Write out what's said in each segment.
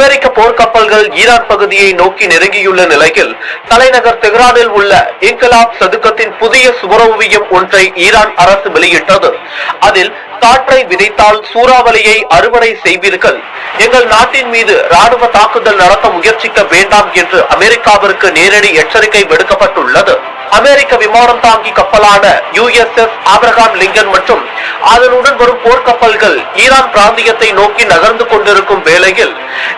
அமெரிக்க போர்க்கப்பல்கள் Iran பகுதியை நோக்கி நெருங்கியுள்ள நிலையில் தலைநகர் தெஹ்ரானில் உள்ள இன்கலாப் சதுக்கத்தின் புதிய சுவரோவியம் ஒன்றை ஈரான் அரசு வெளியிட்டது. அதில் காற்றை விதைத்தால் சூறாவளியை அறுவடை செய்வீர்கள். எங்கள் நாட்டின் மீது ராணுவ தாக்குதல் நடத்த முயற்சிக்க வேண்டாம் என்று அமெரிக்காவிற்கு நேரடி எச்சரிக்கை விடுக்கப்பட்டுள்ளது. அமெரிக்க விமானம் தாங்கி கப்பலான யுஎஸ்எஸ் ஆப்ரஹாம் லிங்கன் மற்றும் அதனுடன் வரும் போர்க்கப்பல்கள் ஈரான் பிராந்தியத்தை நோக்கி நகர்ந்து கொண்டிருக்கும் வேளையில்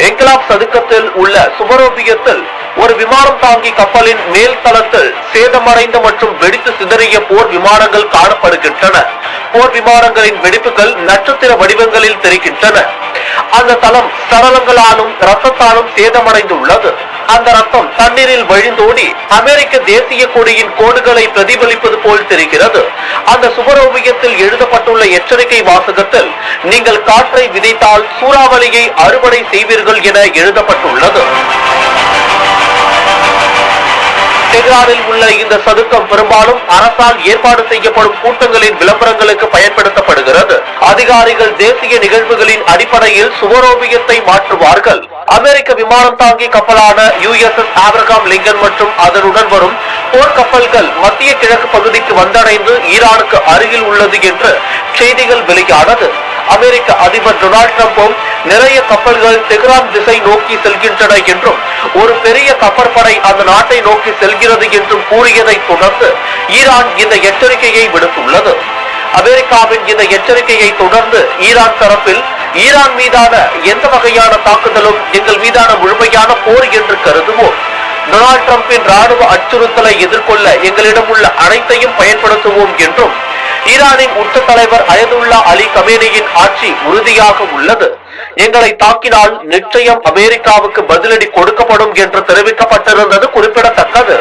என்கலாப் சதுக்கத்தில் உள்ள சுபரோபியத்தில் ஒரு விமானம் தாங்கி கப்பலின் மேல் தளத்தில் சேதமடைந்த மற்றும் வெடித்து சிதறிய போர் விமானங்கள் காணப்படுகின்றன. போர் விமானங்களின் வெடிப்புகள் நட்சத்திர வடிவங்களில் தெரிகின்றன. அந்த தளம் சடலங்களாலும் ரத்தத்தாலும் சேதமடைந்துள்ளது. அந்த ரத்தம் தண்ணீரில் வழிந்தோடி அமெரிக்க தேசிய கொடியின் கோடுகளை பிரதிபலிப்பது போல் தெரிகிறது. அந்த சுபரோவியத்தில் எழுதப்பட்டுள்ள எச்சரிக்கை வாசகத்தில் நீங்கள் காற்றை விதைத்தால் சூறாவளியை அறுவடை செய்வீர்கள் என எழுதப்பட்டுள்ளது. டெஹ்ரானில் உள்ள இந்த சதுக்கம் பெரும்பாலும் அரசால் ஏற்பாடு செய்யப்படும் கூட்டங்களின் விளம்பரங்களுக்கு பயன்படுத்தப்படுகிறது. அதிகாரிகள் தேசிய நிகழ்வுகளின் அடிப்படையில் சுவரோபியத்தை மாற்றுவார்கள். அமெரிக்க விமானம் தாங்கி கப்பலான யுஎஸ்எஸ் ஆப்ரகாம் லிங்கன் மற்றும் அதனுடன் வரும் போர்க்கப்பல்கள் மத்திய கிழக்கு பகுதிக்கு வந்தடைந்து ஈரானுக்கு அருகில் உள்ளது என்று செய்திகள் வெளியானது. அமெரிக்க அதிபர் டொனால்ட் ட்ரம்பும் நிறைய கப்பல்கள் தெஹ்ரான் திசை நோக்கி செல்கின்றன என்றும் ஒரு பெரிய கப்பற்படை அந்த நாட்டை நோக்கி செல்கிறது என்றும் கூறியதை தொடர்ந்து ஈரான் இந்த எச்சரிக்கையை விடுத்துள்ளது. அமெரிக்காவின் இந்த எச்சரிக்கையை தொடர்ந்து ஈரான் தரப்பில் ஈரான் மீதான எந்த வகையான தாக்குதலும் எங்கள் மீதான முழுமையான போர் என்று கருதுவோம் டொனால்ட் டிரம்பின் ராணுவ அச்சுறுத்தலை எதிர்கொள்ள எங்களிடம் உள்ள அனைத்தையும் பயன்படுத்துவோம் என்றும் ஈரானின் உச்ச தலைவர் அயதுல்லா அலி கமேனியின் ஆட்சி உறுதியாக உள்ளது. எங்களை தாக்கினால் நிச்சயம் அமெரிக்காவுக்கு பதிலடி கொடுக்கப்படும் என்று தெரிவிக்கப்பட்டிருந்தது குறிப்பிடத்தக்கது.